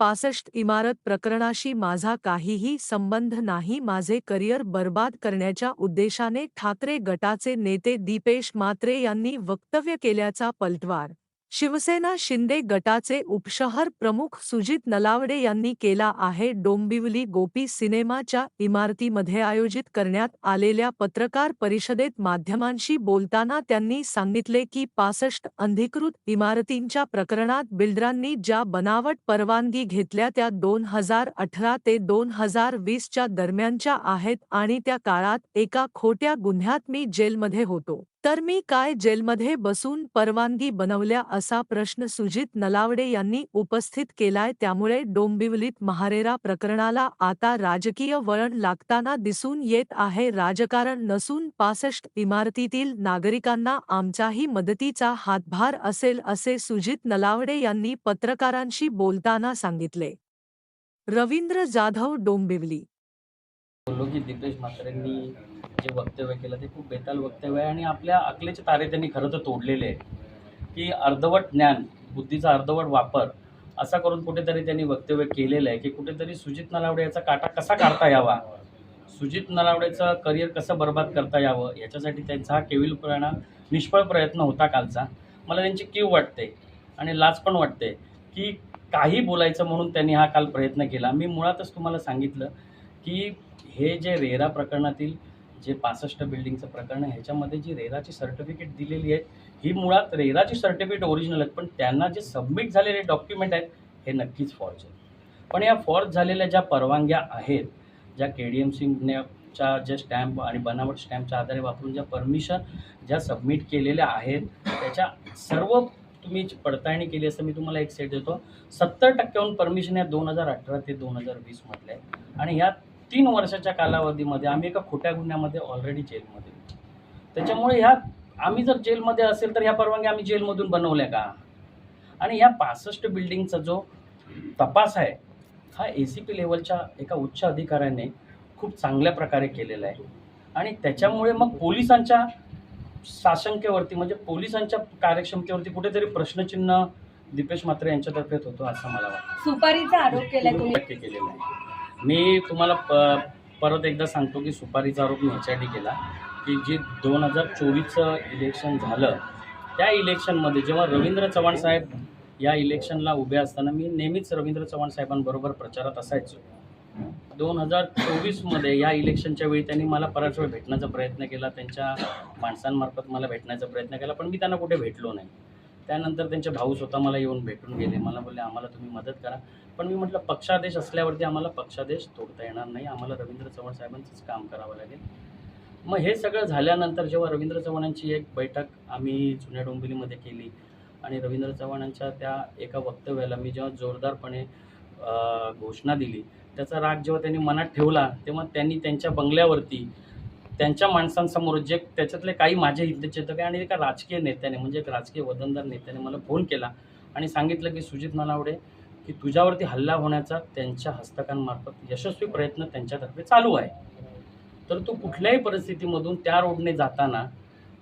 पासष्ट इमारत प्रकरणाशी माझा काहीही संबंध नाही. माझे करिअर बर्बाद करण्याच्या उद्देशाने ठाकरे गटाचे नेते दीपेश मात्रे यांनी वक्तव्य केल्याचा पलटवार शिवसेना शिंदे गटाचे उपशहर प्रमुख सुजित नलावडे यांनी केला आहे डोंबिवली गोपी सिनेमाच्या इमारतीमध्ये आयोजित करण्यात आलेल्या पत्रकार परिषदेत माध्यमांशी बोलताना त्यांनी सांगितले की पासष्ट अंधिकृत इमारतींच्या प्रकरणात बिल्डरांनी ज्या बनावट परवानगी घेतल्या त्या दोन हजार अठरा ते दोन हजार वीसच्या दरम्यानच्या आहेत आणि त्या काळात एका खोट्या गुन्ह्यात मी जेलमध्ये होतो. तर मी काय जेलमध्ये बसून परवानगी बनवल्या असा प्रश्न सुजित नलावडे यांनी उपस्थित केलाय त्यामुळे डोंबिवलीत महारेरा प्रकरणाला आता राजकीय वळण लागताना दिसून येत आहे. राजकारण नसून पासष्ट इमारतीतील नागरिकांना आमचाही मदतीचा हातभार असेल असे सुजित नलावडे यांनी पत्रकारांशी बोलताना सांगितले. रवींद्र जाधव डोंबिवली. बोललो की दीपेश म्हात्रेंनी जे वक्तव्य केलं ते खूप बेताल वक्तव्य आहे आणि आपल्या अकलेचे तारे त्यांनी खरं तर तोडलेले आहेत. की अर्धवट ज्ञान बुद्धीचा अर्धवट वापर असा करून कुठेतरी त्यांनी वक्तव्य केलेलं आहे की कुठेतरी सुजित नलावडे याचा काटा कसा काढता यावा? सुजित नलावडेचं करिअर कसं बर्बाद करता यावं? याच्यासाठी त्यांचा हा केविलपणा निष्फळ प्रयत्न होता कालचा. मला त्यांची कीव वाटते आणि लाज पण वाटते की काही बोलायचं म्हणून त्यांनी हा काल प्रयत्न केला. मी मुळातच तुम्हाला सांगितलं की हे जे रेरा प्रकरणातील जे पासष्ट बिल्डिंगचं प्रकरण आहे ह्याच्यामध्ये जी रेराची सर्टिफिकेट दिलेली आहेत ही मुळात रेराची सर्टिफिकेट ओरिजिनल आहेत पण त्यांना जे सबमिट झालेले डॉक्युमेंट आहेत हे नक्कीच फॉर्ज आहेत. पण या फॉर्ज झालेल्या ज्या परवानग्या आहेत ज्या के डी एम सीच्या ज्या स्टॅम्प आणि बनावट स्टॅम्पच्या आधारे वापरून ज्या परमिशन ज्या सबमिट केलेल्या आहेत त्याच्या सर्व तुम्ही पडताळणी केली असं मी तुम्हाला एक सेट देतो. सत्तर टक्क्याहून परमिशन या दोन हजार अठरा ते दोन हजार वीसमधल्या आहे आणि ह्या तीन वर्षाच्या कालावधीमध्ये आम्ही एका खोट्या गुन्ह्यामध्ये ऑलरेडी जेलमध्ये. त्याच्यामुळे ह्या आम्ही जर जेलमध्ये असेल तर ह्या परवानग्या आम्ही जेलमधून बनवल्या का? आणि ह्या पासष्ट बिल्डिंगचा जो तपास आहे हा ए सी पी लेवलच्या एका उच्च अधिकाऱ्याने खूप चांगल्या प्रकारे केलेला आहे. आणि त्याच्यामुळे मग पोलिसांच्या साशंकेवरती म्हणजे पोलिसांच्या कार्यक्षमतेवरती कुठेतरी प्रश्नचिन्ह दीपेश म्हात्रे यांच्यातर्फे होतो असं मला वाटतं. सुपारीचा आरोप टक्के केलेला आहे. मी तुम्हाला प परत एकदा सांगतो की सुपारीचा आरोप मी ह्याच्यासाठी केला की जी दोन हजार चोवीसचं इलेक्शन झालं त्या इलेक्शनमध्ये जेव्हा रवींद्र चव्हाण साहेब या इलेक्शनला उभे असताना मी नेहमीच रवींद्र चव्हाण साहेबांबरोबर प्रचारात असायचो. दोन हजार चोवीसमध्ये या इलेक्शनच्या वेळी त्यांनी मला बराच वेळ भेटण्याचा प्रयत्न केला त्यांच्या माणसांमार्फत मला भेटण्याचा प्रयत्न केला पण मी त्यांना कुठे भेटलो नाही. त्यानंतर त्यांचे भाऊ स्वतः मला येऊन भेटून गेले. मला बोलले आम्हाला तुम्ही मदत करा. पण मी म्हटलं पक्षादेश असल्यावरती आम्हाला पक्षादेश तोडता येणार नाही. आम्हाला रवींद्र चव्हाण साहेबांचंच काम करावं लागेल. मग हे सगळं झाल्यानंतर जेव्हा रवींद्र चव्हाणांची एक बैठक आम्ही जुन्या डोंबिवलीमध्ये केली आणि रवींद्र चव्हाणांच्या त्या एका वक्तव्याला मी जेव्हा जोरदारपणे घोषणा दिली त्याचा राग जेव्हा त्यांनी मनात ठेवला तेव्हा त्यांनी त्यांच्या बंगल्यावरती त्यांच्या माणसांसमोर जे त्याच्यातले काही माझे हितचिंतक आहे आणि एका राजकीय नेत्याने म्हणजे एक राजकीय वदनदार नेत्याने मला फोन केला आणि सांगितलं की सुजित नलावडे की तुझ्यावरती हल्ला होण्याचा त्यांच्या हस्तकांमार्फत यशस्वी प्रयत्न त्यांच्यातर्फे चालू आहे. तर तू कुठल्याही परिस्थितीमधून त्या रोडने जाताना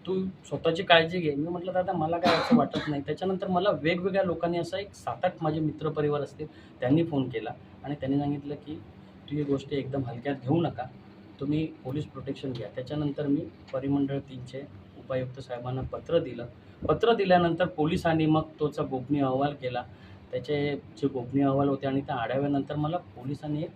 तू स्वतःची काळजी घे. मी म्हटलं दादा मला काय असं वाटत नाही. त्याच्यानंतर मला वेगवेगळ्या लोकांनी असा एक सात आठ माझे मित्रपरिवार असतील त्यांनी फोन केला आणि त्यांनी सांगितलं की तू ही गोष्टी एकदम हलक्यात घेऊ नका. तुम्ही पोलीस प्रोटेक्शन घ्या. त्याच्यानंतर मी परिमंडळ तीनचे उपायुक्त साहेबांना पत्र दिलं. पत्र दिल्यानंतर पोलिसांनी मग तोचा गोपनीय अहवाल केला. त्याचे जे गोपनीय अहवाल होते आणि त्या आढाव्यानंतर मला पोलिसांनी एक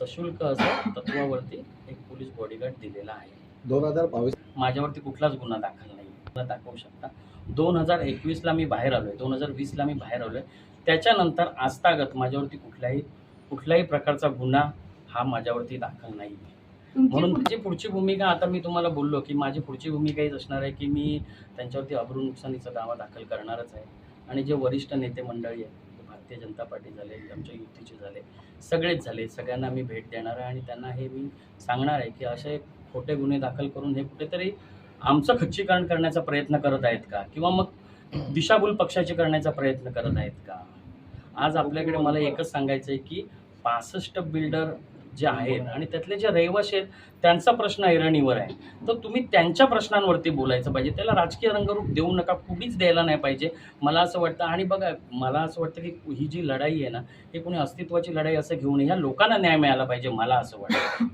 सशुल्क असं तत्वावरती एक पोलीस बॉडीगार्ड दिलेला आहे. दोन हजार बावीस माझ्यावरती कुठलाच गुन्हा दाखल नाही. मला दाखवू शकता. दोन हजार एकवीसला मी बाहेर आलो आहे दोन हजार वीसला मी बाहेर आलो आहे त्याच्यानंतर आजतागत माझ्यावरती कुठल्याही कुठल्याही प्रकारचा गुन्हा हा माझ्यावरती दाखल नाही. आहे म्हणून माझी पुढची भूमिका आता मी तुम्हाला बोललो की माझी पुढची भूमिका हीच असणार आहे की मी त्यांच्यावरती अब्रू नुकसानीचा दावा दाखल करणारच आहे. आणि जे वरिष्ठ नेते मंडळी आहेत ते भारतीय जनता पार्टी झाले आमच्या युतीचे झाले सगळेच झाले सगळ्यांना मी भेट देणार आहे आणि त्यांना हे मी सांगणार आहे की असे खोटे गुन्हे दाखल करून हे कुठेतरी आमचं खच्चीकरण करण्याचा प्रयत्न करत आहेत का? किंवा मग दिशाभूल पक्षाची करण्याचा प्रयत्न करत आहेत का? आज आपल्याकडे मला एकच सांगायचं आहे की पासष्ट बिल्डर जे आहेत आणि त्यातले जे रहिवाशी आहेत त्यांचा प्रश्न ऐरणीवर आहे. तर तुम्ही त्यांच्या प्रश्नांवरती बोलायचं पाहिजे. त्याला राजकीय रंगरूप देऊ नका कुणीच द्यायला नाही पाहिजे. मला असं वाटतं आणि बघा मला असं वाटतं की ही जी लढाई आहे ना ही कोणी अस्तित्वाची लढाई असं घेऊन ह्या लोकांना न्याय मिळाला पाहिजे मला असं वाटतं.